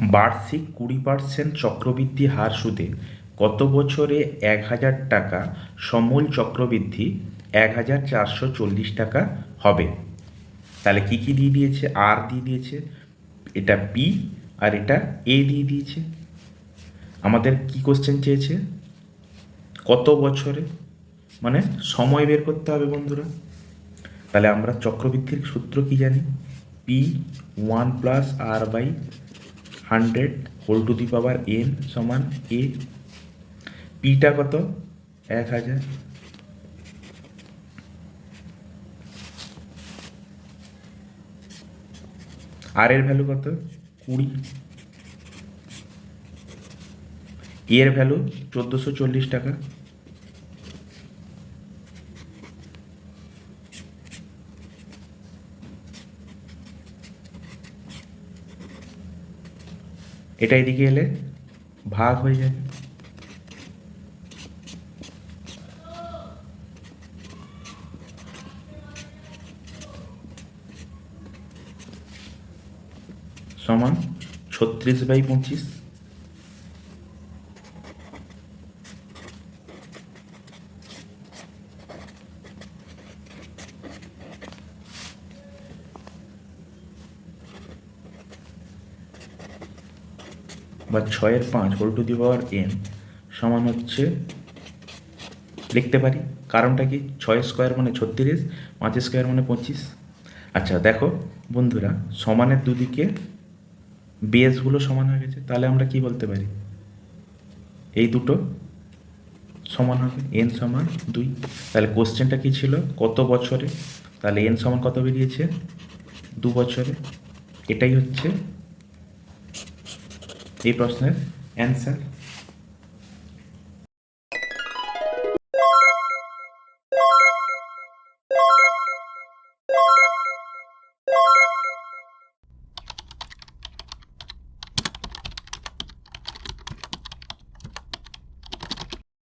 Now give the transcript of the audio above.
বার্ষিক কুড়ি পার্সেন্ট চক্রবৃদ্ধি হার সুদে কত বছরে এক হাজার টাকা, সমূল চক্রবৃদ্ধি এক হাজার চারশো চল্লিশ টাকা হবে। তাহলে কি কি দিয়ে দিয়েছে? আর দিয়ে দিয়েছে। এটা পি আর এটা এ দিয়ে দিয়েছে। আমাদের কি কোশ্চেন চেয়েছে? কত বছরে? মানে সময় বের করতে হবে বন্ধুরা। তাহলে আমরা চক্রবৃদ্ধির সূত্র কি জানি? P one plus R by hundred whole to the power N সমান এ। পিটা কত? এক হাজার। আর এর ভ্যালু কত? কুড়ি। এর ভ্যালু চোদ্দোশো চল্লিশ টাকা। এটা এদিকে এলে ভাগ হয়ে যাবে সমান ছত্রিশ বাই পঁচিশ। বা ছয়ের পাঁচ whole to the power N সমান হচ্ছে, লিখতে পারি? কারণটা কি? ছয় স্কোয়ার মানে ছত্রিশ, পাঁচ স্কোয়ার মানে পঁচিশ। আচ্ছা দেখো, বন্ধুরা, সমানের দুদিকে বেসগুলো সমান হয়ে গেছে, তাহলে আমরা কি বলতে পারি? এই দুটো সমান হবে, এন সমান দুই। তাহলে কোশ্চেনটা কি ছিল? কত বছরে? তাহলে এন সমান কত বেরিয়েছে? দু বছরে। এটাই হচ্ছে এই প্রশ্নের অ্যান্সার